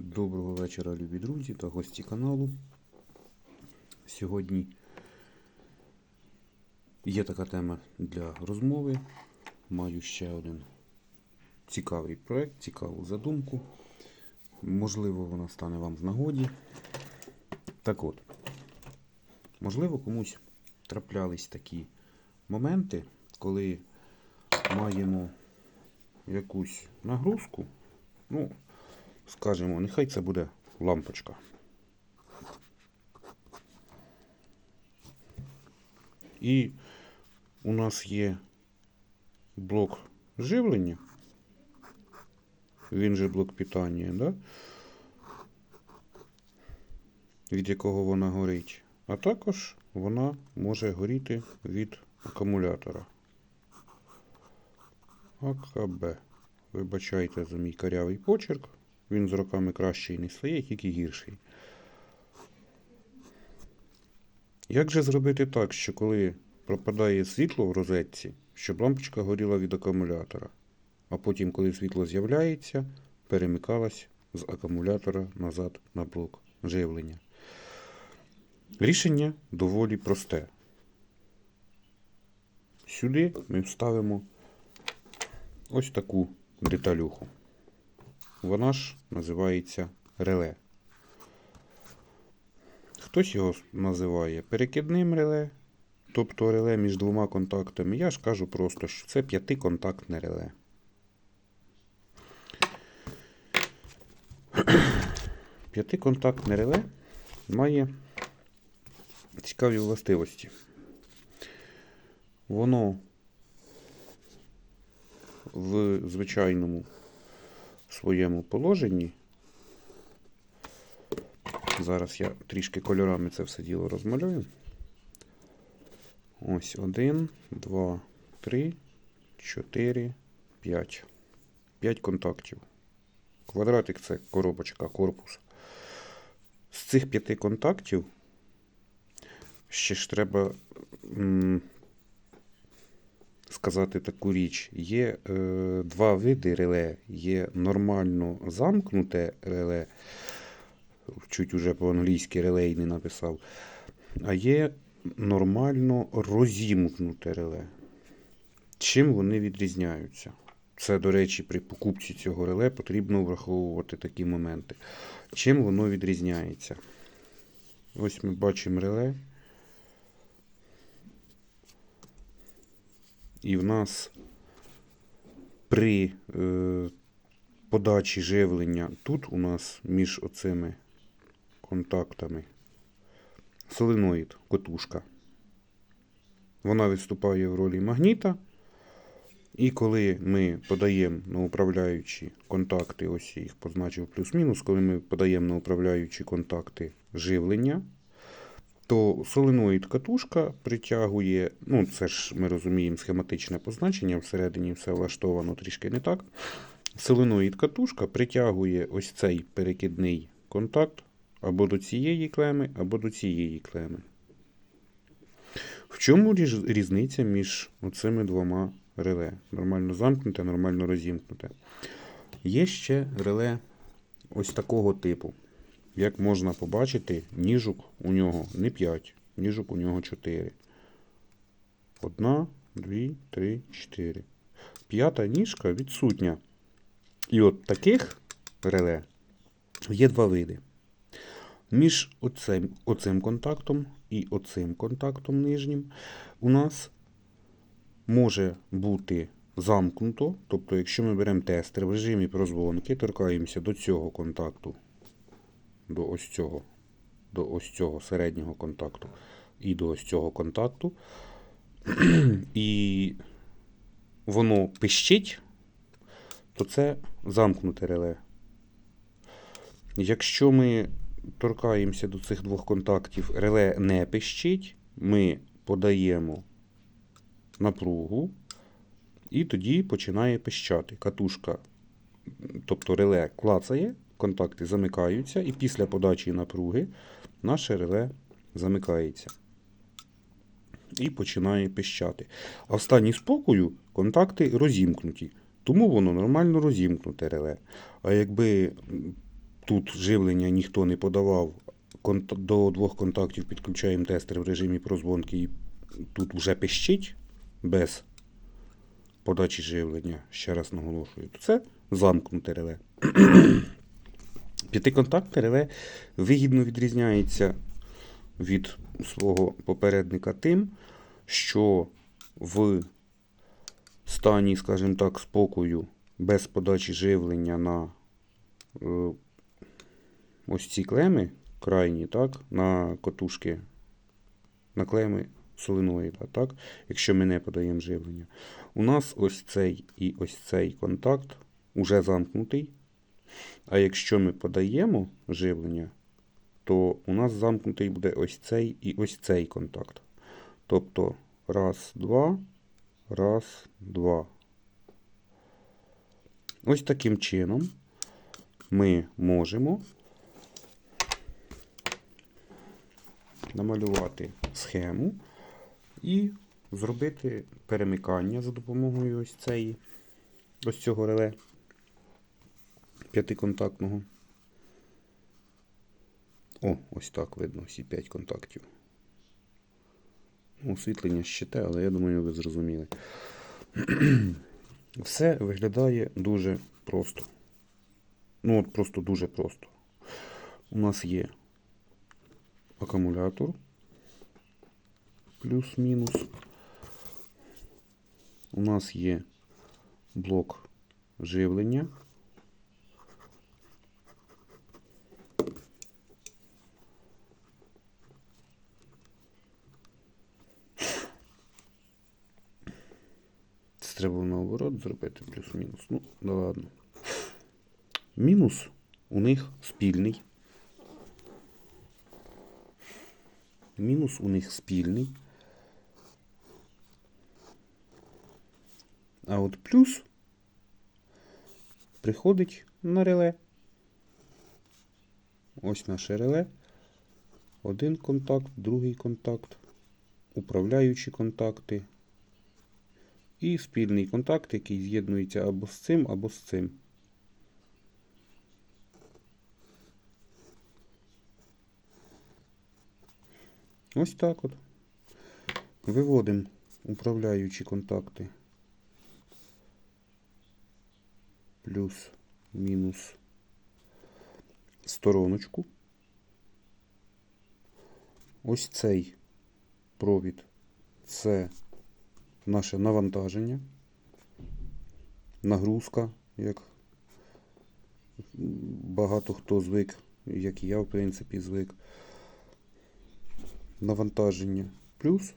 Доброго вечора, любі друзі та гості каналу. Сьогодні є така тема для розмови. Маю ще один цікавий проект, цікаву задумку. Можливо, вона стане вам в нагоді. Так от, можливо, комусь траплялись такі моменти, коли маємо якусь нагрузку. Ну, скажімо, нехай це буде лампочка. І у нас є блок живлення, він же блок питання, да? від якого вона горить. А також вона може горіти від акумулятора. АКБ. Вибачайте за мій карявий почерк. Він з роками кращий не стає, тільки гірший. Як же зробити так, що коли пропадає світло в розетці, щоб лампочка горіла від акумулятора, а потім, коли світло з'являється, перемикалась з акумулятора назад на блок живлення? Рішення доволі просте. Сюди ми вставимо ось таку деталюху. Вона ж називається реле. Хтось його називає перекидним реле, тобто реле між двома контактами. Я ж кажу просто, що це п'ятиконтактне реле. П'ятиконтактне реле має цікаві властивості. Воно в звичайному своєму положенні. Зараз я трішки кольорами це все діло розмалюю. Ось один, два, три, чотири, п'ять. П'ять контактів. Квадратик це коробочка, корпус. З цих п'яти контактів ще ж треба сказати таку річ. Є е, два види реле. Є нормально замкнуте реле, чуть уже по-англійськи релей не написав, а є нормально розімкнуте реле. Чим вони відрізняються? Це, до речі, при покупці цього реле потрібно враховувати такі моменти. Чим воно відрізняється? Ось ми бачимо реле. І в нас при е, подачі живлення тут у нас між оцими контактами соленоїд, котушка. Вона виступає в ролі магніта. І коли ми подаємо на управляючі контакти, ось я їх позначив плюс-мінус, коли ми подаємо на управляючі контакти живлення, то соленоїд катушка притягує, ну це ж ми розуміємо схематичне позначення, всередині все влаштовано трішки не так. Соленоїд катушка притягує ось цей перекидний контакт або до цієї клеми, або до цієї клеми. В чому різниця між цими двома реле? Нормально замкнуте, нормально розімкнуте. Є ще реле ось такого типу. Як можна побачити, ніжок у нього не 5, ніжок у нього 4. Одна, дві, три, чотири. П'ята ніжка відсутня. І от таких реле є два види. Між оцим, оцим контактом і оцим контактом нижнім у нас може бути замкнуто. Тобто, якщо ми беремо тестер в режимі прозвонки, торкаємося до цього контакту, до ось цього, до ось цього середнього контакту і до ось цього контакту, і воно пищить, то це замкнуте реле. Якщо ми торкаємося до цих двох контактів, реле не пищить, ми подаємо напругу, і тоді починає пищати. Катушка, тобто реле клацає, контакти замикаються, і після подачі напруги наше реле замикається. І починає пищати. А в стані спокою контакти розімкнуті. Тому воно нормально розімкнуте реле. А якби тут живлення ніхто не подавав. До двох контактів підключаємо тестер в режимі прозвонки і тут вже пищить без подачі живлення, ще раз наголошую, то це замкнуте реле. П'ятиконтактне реле вигідно відрізняється від свого попередника тим, що в стані, скажімо так, спокою, без подачі живлення на е, ось ці клеми крайні, так, на котушки, на клеми соленоїда, так, якщо ми не подаємо живлення. У нас ось цей і ось цей контакт уже замкнутий. А якщо ми подаємо живлення, то у нас замкнутий буде ось цей і ось цей контакт. Тобто раз, два, раз, два. Ось таким чином ми можемо намалювати схему і зробити перемикання за допомогою ось цієї, ось цього реле п'ятиконтактного. О, ось так видно всі 5 контактів. Ну, Освітлення ще те, але я думаю, ви зрозуміли. Все виглядає дуже просто. Ну, от просто дуже просто. У нас є акумулятор плюс-мінус. У нас є блок живлення. Треба наоборот зробити плюс-мінус. Ну, да ладно. Мінус у них спільний. Мінус у них спільний. А от плюс приходить на реле. Ось наше реле. Один контакт, другий контакт, управляючі контакти. І спільний контакт, який з'єднується або з цим, або з цим. Ось так от. Виводимо управляючі контакти. Плюс, мінус стороночку. Ось цей провід це наше навантаження, нагрузка, як багато хто звик, як і я, в принципі, звик. Навантаження плюс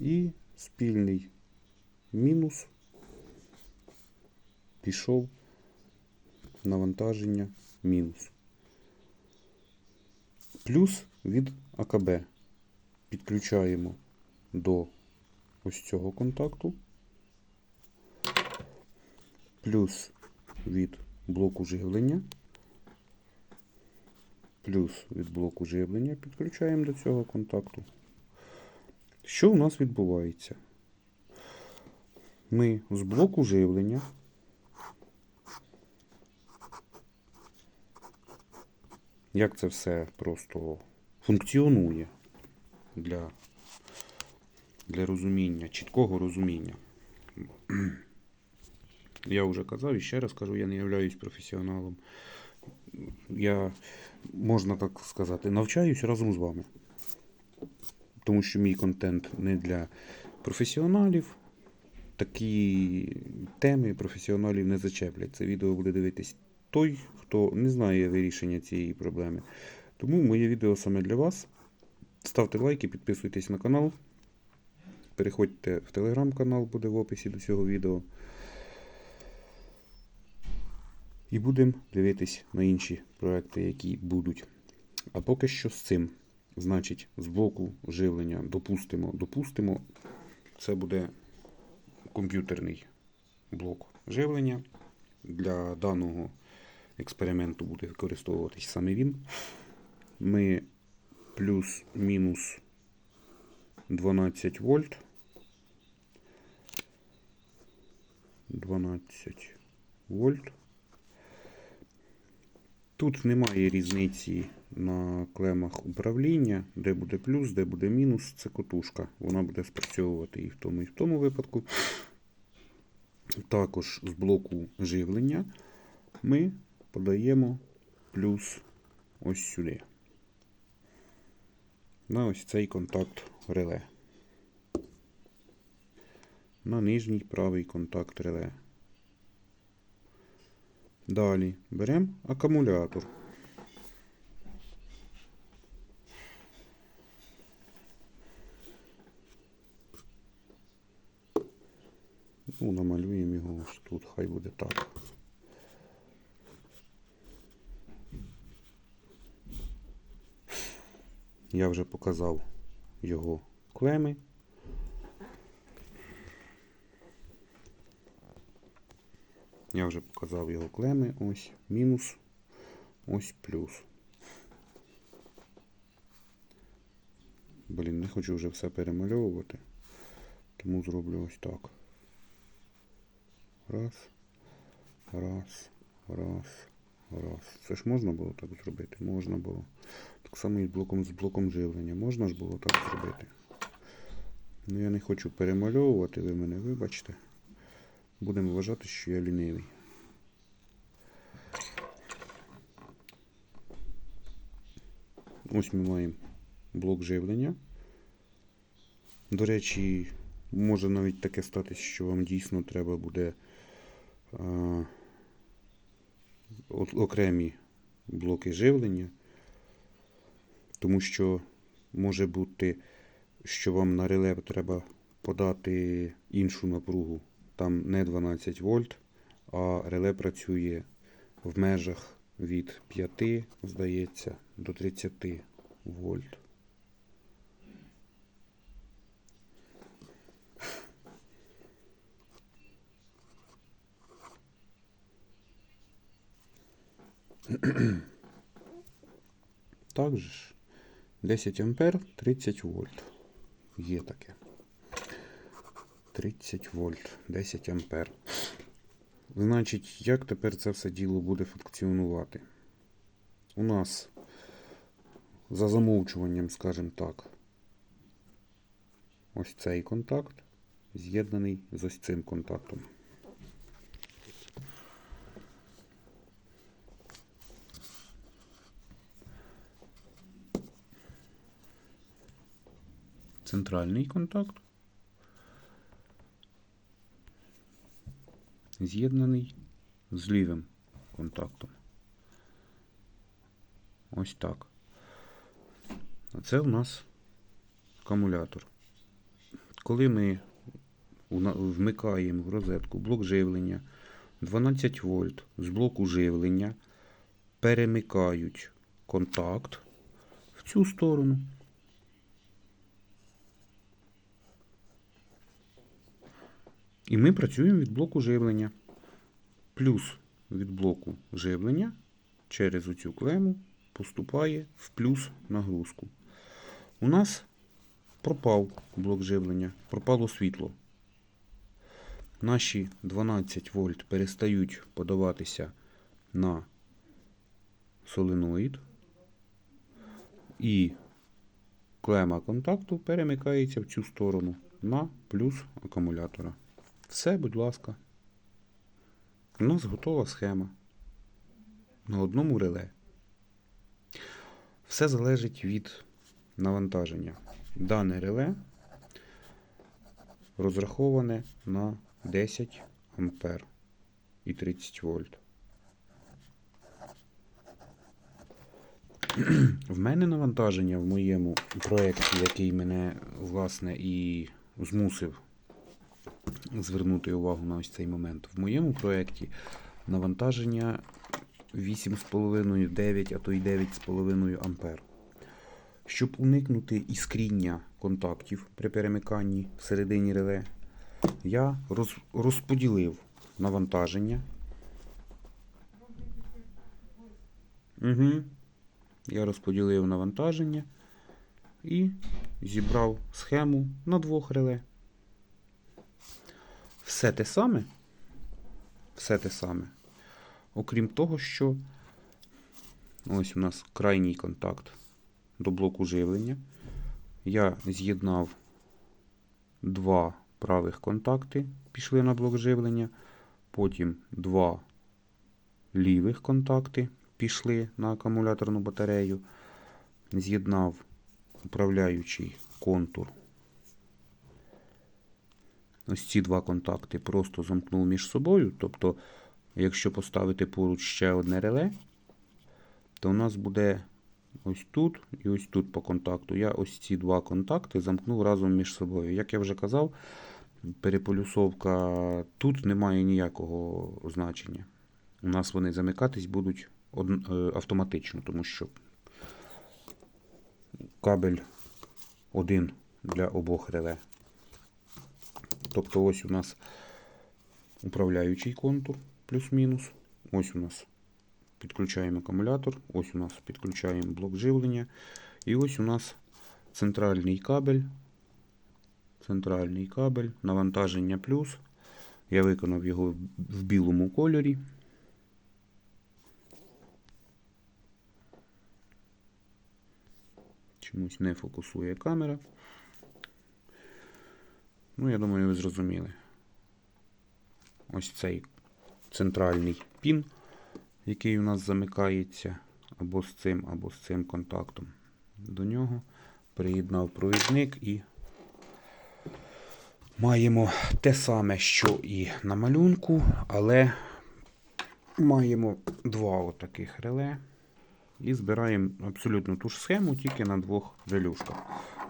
і спільний мінус пішов навантаження мінус. Плюс від АКБ підключаємо до ось цього контакту. Плюс від блоку живлення. Плюс від блоку живлення підключаємо до цього контакту. Що у нас відбувається? Ми з блоку живлення як це все просто функціонує для, для розуміння, чіткого розуміння. Я вже казав і ще раз кажу, я не являюсь професіоналом. Я, можна так сказати, навчаюсь разом з вами. Тому що мій контент не для професіоналів. Такі теми професіоналів не зачеплять. Це відео буде дивитись той, хто не знає вирішення цієї проблеми. Тому моє відео саме для вас. Ставте лайки, підписуйтесь на канал. Переходьте в телеграм-канал, буде в описі до цього відео. І будемо дивитись на інші проекти, які будуть. А поки що з цим. Значить, з блоку живлення допустимо, допустимо. Це буде комп'ютерний блок живлення. Для даного експерименту буде використовуватись саме він. Ми плюс-мінус 12 вольт. 12 вольт. Тут немає різниці на клемах управління, де буде плюс, де буде мінус. Це котушка. Вона буде спрацьовувати і в тому, і в тому випадку. Також з блоку живлення ми подаємо плюс ось сюди. На ось цей контакт реле. На нижній правий контакт реле. Далі беремо акумулятор. Ну, намалюємо його ось тут, хай буде так. Я вже показав його клеми. Я вже показав його клеми. Ось мінус, ось плюс. Блін, не хочу вже все перемальовувати. Тому зроблю ось так. Раз, раз, раз, раз. Це ж можна було так зробити? Можна було. Так само і з блоком, з блоком живлення. Можна ж було так зробити. Ну я не хочу перемальовувати, ви мене вибачте. Будемо вважати, що я лінивий. Ось ми маємо блок живлення. До речі, може навіть таке статись, що вам дійсно треба буде а, окремі блоки живлення, тому що може бути, що вам на реле треба подати іншу напругу. Там не 12 вольт, а реле працює в межах від 5, здається, до 30 вольт. Так ж. 10 ампер, 30 вольт. Є таке. 30 вольт, 10 ампер. Значить, як тепер це все діло буде функціонувати? У нас за замовчуванням, скажімо так, ось цей контакт з'єднаний з ось цим контактом. Центральний контакт з'єднаний з лівим контактом. Ось так. А це у нас акумулятор. Коли ми вмикаємо в розетку блок живлення 12 вольт з блоку живлення, перемикають контакт в цю сторону. І ми працюємо від блоку живлення. Плюс від блоку живлення через оцю клему поступає в плюс нагрузку. У нас пропав блок живлення, пропало світло. Наші 12 вольт перестають подаватися на соленоїд. І клема контакту перемикається в цю сторону на плюс акумулятора. Все, будь ласка. У нас готова схема на одному реле. Все залежить від навантаження. Дане реле розраховане на 10 ампер і 30 вольт. В мене навантаження в моєму проєкті, який мене власне і змусив звернути увагу на ось цей момент. В моєму проєкті навантаження 8,5, 9, а то й 9,5 ампер. Щоб уникнути іскріння контактів при перемиканні всередині реле, я роз, розподілив навантаження. Угу. Я розподілив навантаження і зібрав схему на двох реле. Все те саме. Все те саме. Окрім того, що Ось у нас крайній контакт до блоку живлення. Я з'єднав два правих контакти, пішли на блок живлення. Потім два лівих контакти пішли на акумуляторну батарею. З'єднав управляючий контур. Ось ці два контакти просто замкнув між собою. Тобто, якщо поставити поруч ще одне реле, то у нас буде ось тут і ось тут по контакту. Я ось ці два контакти замкнув разом між собою. Як я вже казав, переполюсовка тут не має ніякого значення. У нас вони замикатись будуть е, автоматично, тому що кабель один для обох реле. Тобто ось у нас управляючий контур плюс-мінус. Ось у нас підключаємо акумулятор, ось у нас підключаємо блок живлення. І ось у нас центральний кабель. Центральний кабель, навантаження плюс. Я виконав його в білому кольорі. Чомусь не фокусує камера. Ну, я думаю, ви зрозуміли. Ось цей центральний пін, який у нас замикається або з цим, або з цим контактом. До нього приєднав провідник і маємо те саме, що і на малюнку, але маємо два отаких реле. І збираємо абсолютно ту ж схему, тільки на двох релюшках.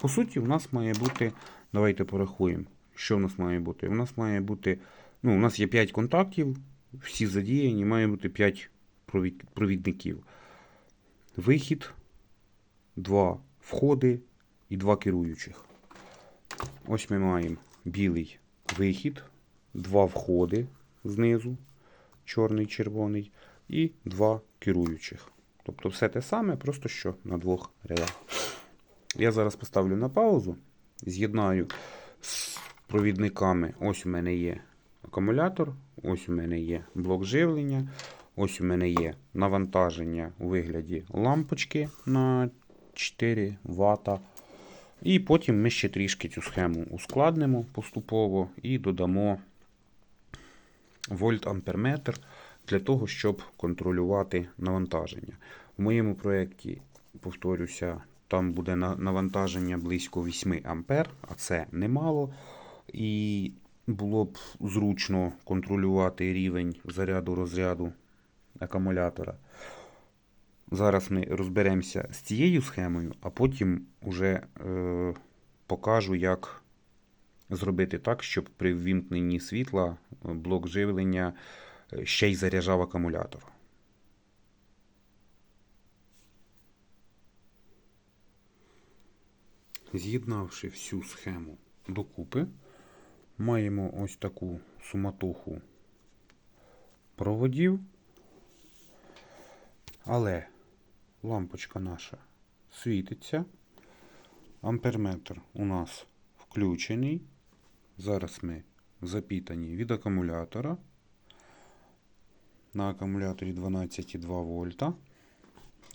По суті, у нас має бути, давайте порахуємо, що в нас має бути. У нас має бути, ну, у нас є 5 контактів, всі задіяні, має бути 5 провід, провідників. Вихід, 2 входи і 2 керуючих. Ось ми маємо білий вихід, 2 входи знизу, чорний, червоний, і 2 керуючих. Тобто все те саме, просто що на двох реле. Я зараз поставлю на паузу, з'єднаю з провідниками. Ось у мене є акумулятор, ось у мене є блок живлення, ось у мене є навантаження у вигляді лампочки на 4 Вт. І потім ми ще трішки цю схему ускладнимо поступово і додамо вольт-амперметр для того, щоб контролювати навантаження. В моєму проєкті, повторюся, там буде навантаження близько 8 ампер, а це немало. І було б зручно контролювати рівень заряду розряду акумулятора. Зараз ми розберемося з цією схемою, а потім уже е, покажу, як зробити так, щоб при ввімкненні світла е, блок живлення е, ще й заряджав акумулятор. З'єднавши всю схему докупи, маємо ось таку суматоху проводів. Але лампочка наша світиться. Амперметр у нас включений. Зараз ми запітані від акумулятора. На акумуляторі 12,2 вольта.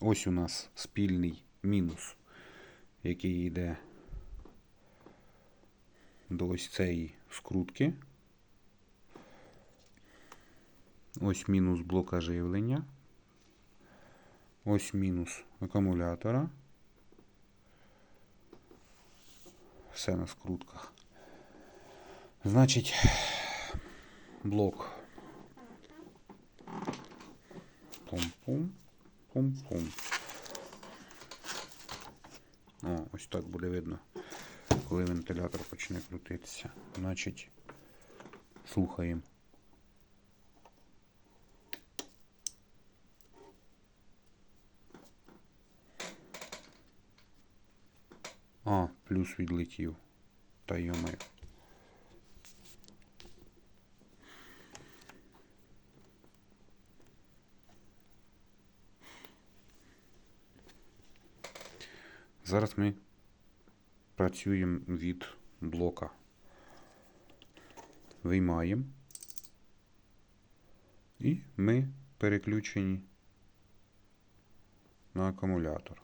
Ось у нас спільний мінус, який йде до ось цієї скрутки. Ось мінус блока живлення. Ось мінус акумулятора. Все на скрутках. Значить, блок. Пум-пум. Пум-пум. О, ось так буде видно, коли вентилятор почне крутитися. Значить, слухаємо. А, плюс відлетів. Та йомаю. Зараз ми працюємо від блока. Виймаємо. І ми переключені на акумулятор.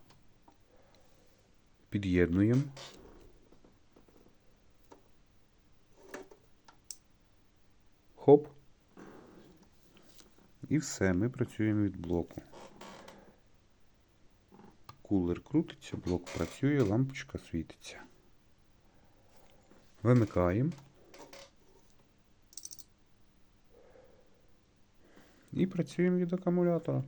Під'єднуємо. Хоп. І все, ми працюємо від блоку. Кулер крутиться, блок працює, лампочка світиться. Вимикаємо. І працюємо від акумулятора.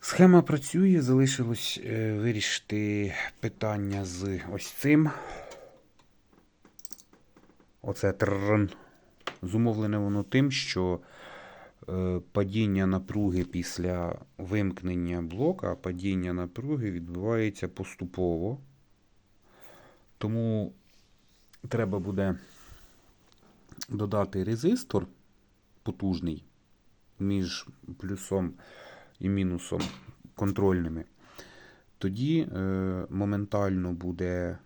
Схема працює, залишилось е, вирішити питання з ось цим. Оце трррн. Зумовлене воно тим, що падіння напруги після вимкнення блока, падіння напруги відбувається поступово. Тому треба буде додати резистор потужний між плюсом і мінусом контрольними. Тоді е, моментально буде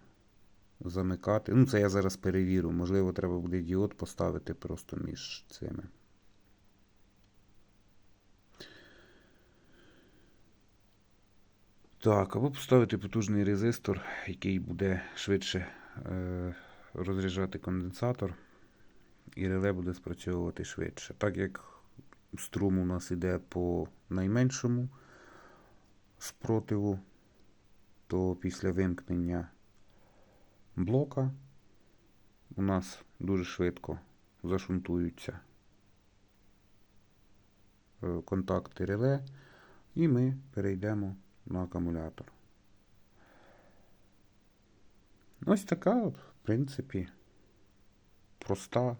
замикати. Ну, це я зараз перевірю. Можливо, треба буде діод поставити просто між цими. Так, або поставити потужний резистор, який буде швидше е, розряджати конденсатор, і реле буде спрацьовувати швидше. Так як струм у нас іде по найменшому спротиву, то після вимкнення блока у нас дуже швидко зашунтуються е, контакти реле, і ми перейдемо на акумулятор. Ось така, от, в принципі, проста.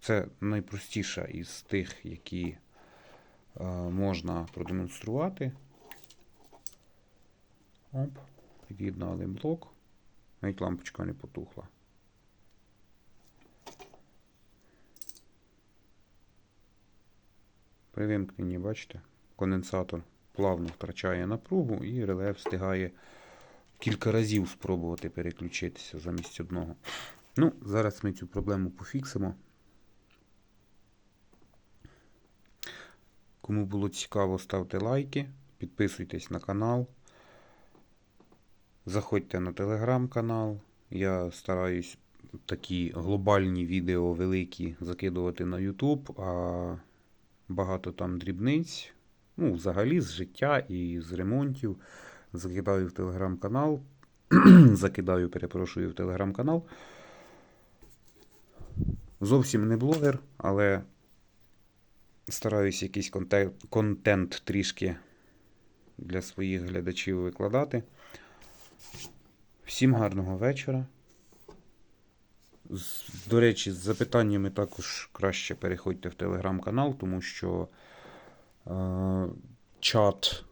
Це найпростіша із тих, які е, можна продемонструвати. Оп, під'єднали блок. Навіть лампочка не потухла. При вимкненні, бачите, конденсатор плавно втрачає напругу і реле встигає кілька разів спробувати переключитися замість одного. Ну, зараз ми цю проблему пофіксимо. Кому було цікаво, ставте лайки, підписуйтесь на канал. Заходьте на телеграм-канал. Я стараюсь такі глобальні відео великі закидувати на YouTube, а багато там дрібниць. Ну, взагалі з життя і з ремонтів. Закидаю в телеграм-канал. Закидаю, перепрошую, в телеграм-канал. Зовсім не блогер, але стараюсь якийсь контент, контент трішки для своїх глядачів викладати. Всім гарного вечора. До речі, з запитаннями також краще переходьте в телеграм-канал, тому що чат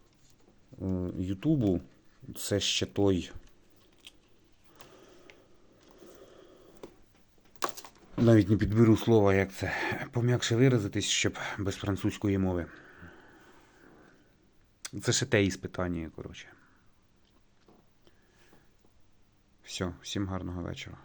е, Ютубу це ще той. Навіть не підберу слова, як це пом'якше виразитись, щоб без французької мови. Це ще те із питання, коротше. Все, всім гарного вечора.